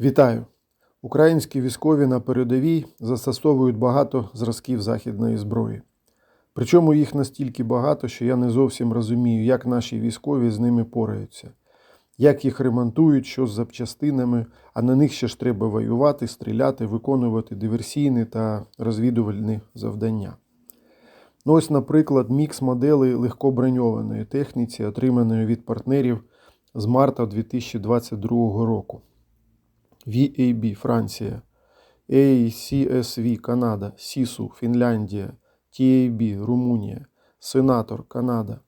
Вітаю! Українські військові на передовій застосовують багато зразків західної зброї. Причому їх настільки багато, що я не зовсім розумію, як наші військові з ними пораються, як їх ремонтують, що з запчастинами, а на них ще ж треба воювати, стріляти, виконувати диверсійні та розвідувальні завдання. Ну ось, наприклад, мікс моделей легкоброньованої техніці, отриманої від партнерів з марта 2022 року. VAB Франція, ACSV Канада, SISU Фінляндія, TAB Румунія, Сенатор Канада,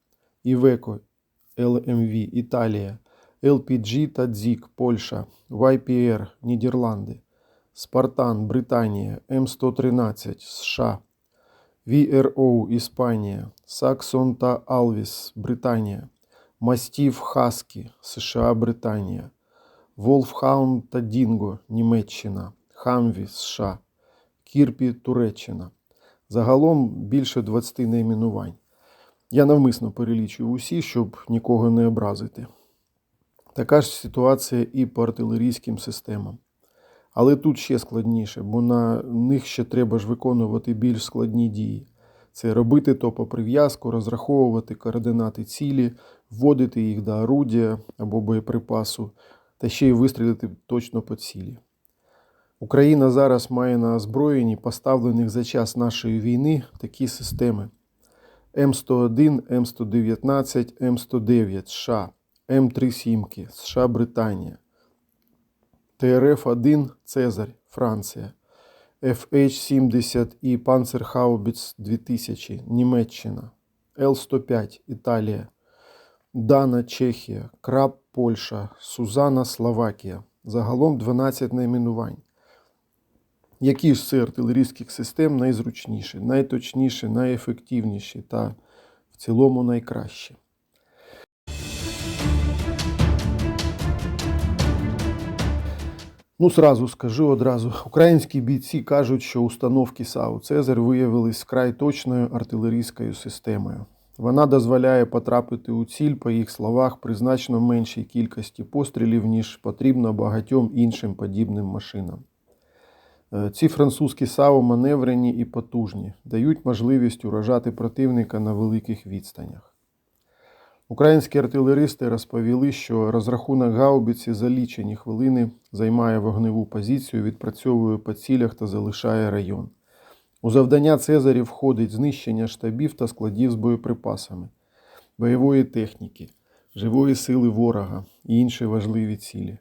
Iveco LMV Італія, LPG та DZIK Польща, YPR Нідерланди, Спартан Британія, М113 США, VRO Іспанія, Саксон та Алвіс Британія, Мастів Хаскі США Британія. Wolfhound та Дінго Німеччина, Хамві США, Кірпі Туреччина. Загалом більше 20 найменувань. Я навмисно перелічую усі, щоб нікого не образити. Така ж ситуація і по артилерійським системам. Але тут ще складніше, бо на них ще треба ж виконувати більш складні дії. Це робити топоприв'язку, розраховувати координати цілі, вводити їх до орудія або боєприпасу, та ще й вистрілити точно по цілі. Україна зараз має на озброєнні поставлених за час нашої війни такі системи: М101, М119, М109 США, М3 Сімки, США Британія, ТРФ-1 Цезарь Франція, FH-70 і Panzerhaubitz 2000 Німеччина, Л-105 Італія. Дана Чехія, Краб Польща, Сузана Словакія. Загалом 12 найменувань. Які ж це артилерійських систем найзручніші, найточніші, найефективніші та в цілому найкращі? Ну, сразу скажу одразу. Українські бійці кажуть, що установки САУ Цезар виявились вкрай точною артилерійською системою. Вона дозволяє потрапити у ціль, по їх словах, при значно меншій кількості пострілів, ніж потрібно багатьом іншим подібним машинам. Е, Ці французькі САУ маневрені і потужні, дають можливість уражати противника на великих відстанях. Українські артилеристи розповіли, що розрахунок гаубиці за лічені хвилини займає вогневу позицію, відпрацьовує по цілях та залишає район. У завдання Цезарів входить знищення штабів та складів з боєприпасами, бойової техніки, живої сили ворога і інші важливі цілі.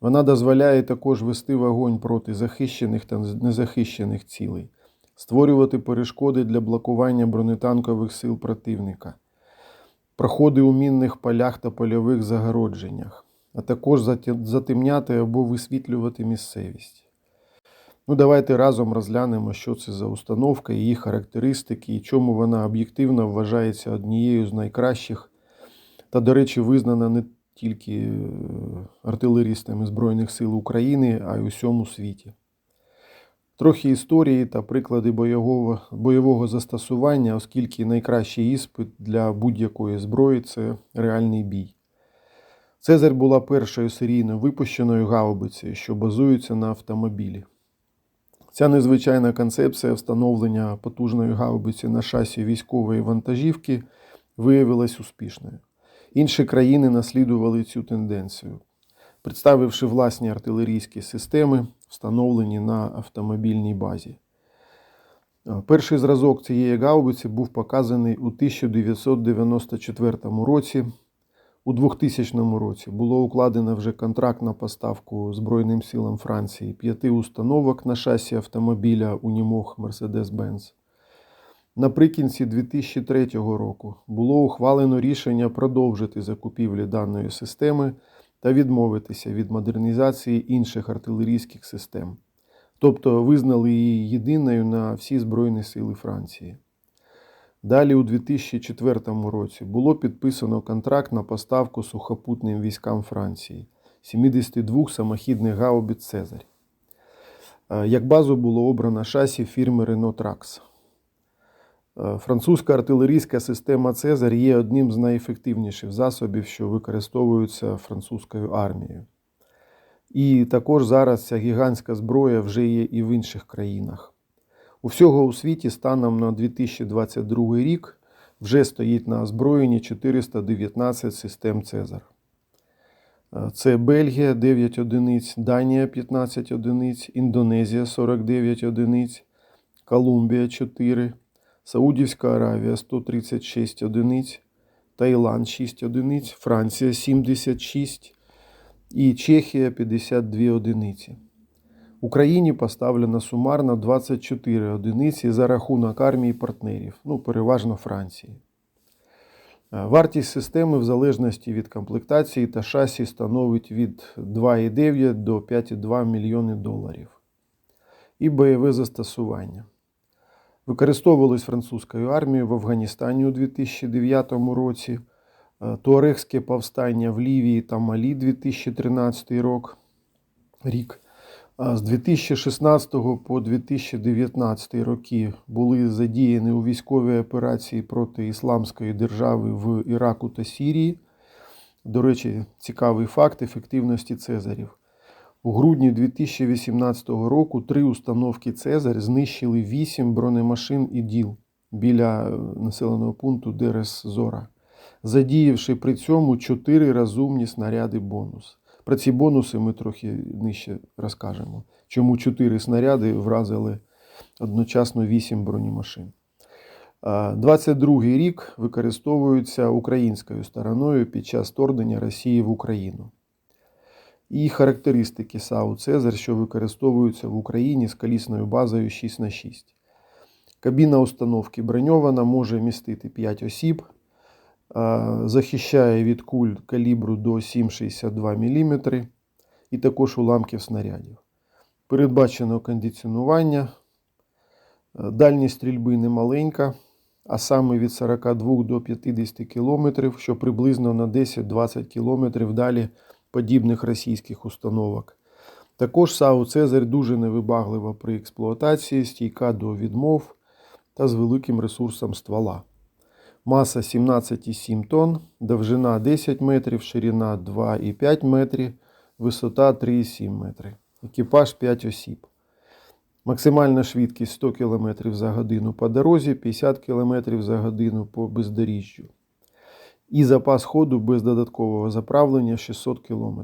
Вона дозволяє також вести вогонь проти захищених та незахищених цілей, створювати перешкоди для блокування бронетанкових сил противника, проходи у мінних полях та польових загородженнях, а також затемняти або висвітлювати місцевість. Ну, давайте разом розглянемо, що це за установка, її характеристики і чому вона об'єктивно вважається однією з найкращих та, до речі, визнана не тільки е, артилерістами Збройних сил України, а й у всьому світі. Трохи історії та приклади бойового, бойового застосування, оскільки найкращий іспит для будь-якої зброї це реальний бій. Цезарь була першою серійно випущеною гаубицею, що базується на автомобілі. Ця незвичайна концепція встановлення потужної гаубиці на шасі військової вантажівки виявилась успішною. Інші країни наслідували цю тенденцію, представивши власні артилерійські системи, встановлені на автомобільній базі. Перший зразок цієї гаубиці був показаний у 1994 році. У 2000 році було укладено вже контракт на поставку Збройним силам Франції п'яти установок на шасі автомобіля Унімог Mercedes-Benz. Наприкінці 2003 року було ухвалено рішення продовжити закупівлі даної системи та відмовитися від модернізації інших артилерійських систем, тобто визнали її єдиною на всі Збройні сили Франції. Далі, у 2004 році, було підписано контракт на поставку сухопутним військам Франції 72 самохідних гаубиць Цезарь. Як базу було обрано шасі фірми Renault Trax. Французька артилерійська система Цезарь є одним з найефективніших засобів, що використовуються французькою армією. І також зараз ця гігантська зброя вже є і в інших країнах. У всього у світі станом на 2022 рік вже стоїть на озброєнні 419 систем Цезар. Е, Це Бельгія 9 одиниць, Данія 15 одиниць, Індонезія 49 одиниць, Колумбія 4, Саудівська Аравія 136 одиниць, Таїланд 6 одиниць, Франція 76 і Чехія 52 одиниці. Україні поставлено сумарно 24 одиниці за рахунок армії партнерів, ну переважно Франції. Е, Вартість системи в залежності від комплектації та шасі становить від 2,9 до 5,2 мільйони доларів. І бойове застосування. Використовувалось французькою армією в Афганістані у 2009 році, е, Туарегське повстання в Лівії та Малі 2013 рок, рік. З 2016 по 2019 роки були задіяні у військовій операції проти Ісламської держави в Іраку та Сірії. До речі, цікавий факт ефективності Цезарів. У грудні 2018 року три установки Цезарь знищили 8 бронемашин і ДІЛ біля е, населеного пункту Дерес Зора, задіявши при цьому 4 розумні снаряди бонус. Про ці бонуси ми трохи нижче розкажемо. Чому 4 снаряди вразили одночасно 8 бронемашин. 22-й рік використовується українською стороною під час вторгнення Росії в Україну. І характеристики САУ Цезар, що використовуються в Україні з колісною базою 6х6. Кабіна установки броньована, може містити 5 осіб, захищає від куль калібру до 7,62 мм і також уламків снарядів. Передбачено кондиціонування, дальність стрільби немаленька, а саме від 42 до 50 км, що приблизно на 10-20 км далі подібних російських установок. Також САУ Цезарь дуже невибаглива при експлуатації, стійка до відмов та з великим ресурсом ствола. Маса 17,7 тонн, довжина 10 метрів, ширина 2,5 метрів, висота 3,7 метри. Екіпаж 5 осіб. Максимальна швидкість 100 км за годину по дорозі, 50 км за годину по бездоріжжю. І запас ходу без додаткового заправлення 600 км.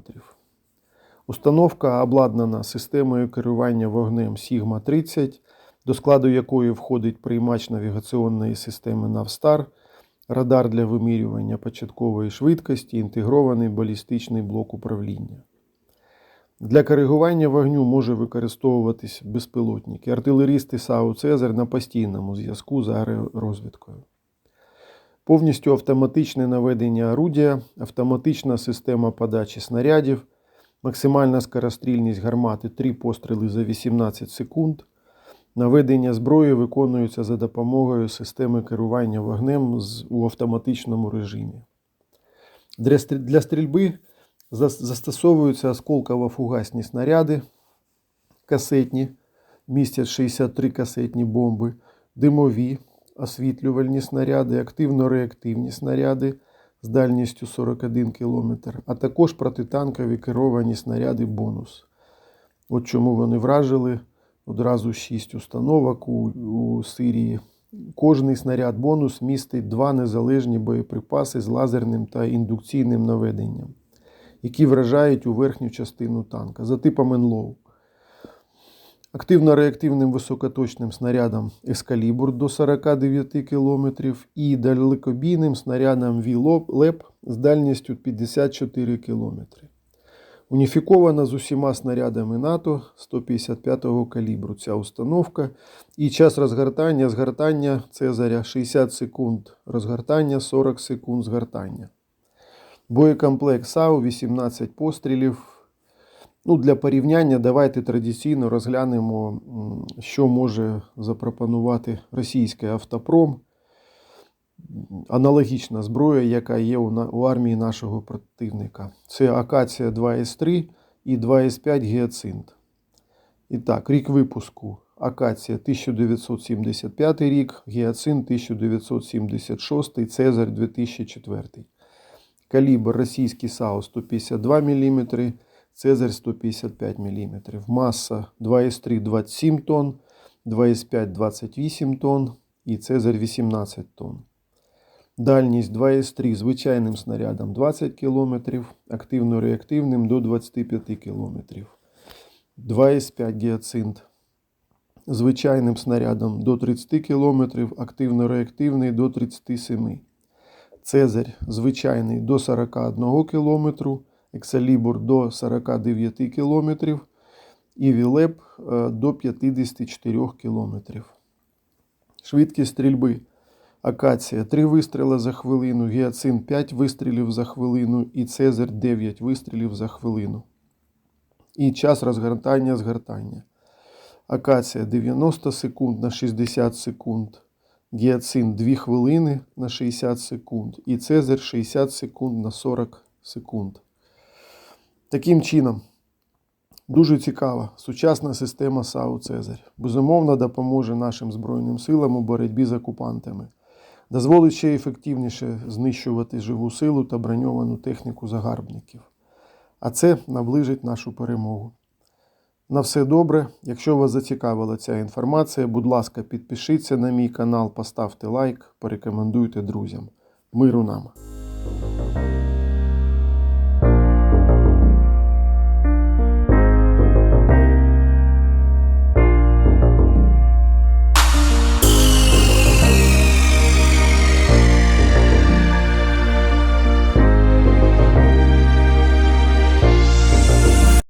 Установка обладнана системою керування вогнем Sigma 30, до складу якої входить приймач навігаційної системи Navstar, радар для вимірювання початкової швидкості, інтегрований балістичний блок управління. Для коригування вогню може використовуватись безпілотники. Артилерісти САУ Цезар на постійному зв'язку з аеророзвідкою. Повністю автоматичне наведення орудія, автоматична система подачі снарядів, максимальна скорострільність гармати 3 постріли за 18 секунд. Наведення зброї виконується за допомогою системи керування вогнем у автоматичному режимі. Для стрільби Застосовуються осколково-фугасні снаряди, касетні, містять 63 касетні бомби, димові, освітлювальні снаряди, активно-реактивні снаряди з дальністю 41 км, а також протитанкові керовані снаряди бонус. От чому вони вражили одразу 6 установок у, у Сирії. Кожний снаряд бонус містить два незалежні боєприпаси з лазерним та індукційним наведенням які вражають у верхню частину танка за типом Енлоу. Активно-реактивним високоточним снарядом Ескалібур до 49 км і далекобійним снарядом ВІЛЕП з дальністю 54 км. Уніфікована з усіма снарядами НАТО 155-го калібру ця установка. І час розгортання згортання Цезаря 60 секунд розгортання, 40 секунд згортання. Боєкомплект САУ 18 пострілів. Ну, Для порівняння давайте традиційно розглянемо, що може запропонувати російський автопром. Аналогічна зброя, яка є у армії нашого противника. Це Акація 2С3 і 2С5 Гіацинт. І так, рік випуску. Акація 1975 рік, Гіацинт 1976, Цезарь 2004. Калібр російський САУ 152 мм, Цезарь 155 мм. Маса 2,3 27 тонн, 2,5 28 тонн і Цезарь 18 тонн. Дальність 2С3 звичайним снарядом 20 км, активно-реактивним до 25 км. 2С5 гіацинт звичайним снарядом до 30 км, активно-реактивний до 37 Цезарь звичайний до 41 км, Ексалібур до 49 км і Вілеп е, до 54 км. Швидкість стрільби. Акація 3 вистріли за хвилину, гіацин 5 вистрілів за хвилину і Цезарь 9 вистрілів за хвилину. І час розгортання згортання. Акація 90 секунд на 60 секунд. Гіацин 2 хвилини на 60 секунд. І Цезарь 60 секунд на 40 секунд. Таким чином, дуже цікава сучасна система САУ Цезарь. Безумовно, допоможе нашим Збройним силам у боротьбі з окупантами. Дозволить ще ефективніше знищувати живу силу та броньовану техніку загарбників. А це наближить нашу перемогу. На все добре. Якщо вас зацікавила ця інформація, будь ласка, підпишіться на мій канал, поставте лайк, порекомендуйте друзям. Миру нам!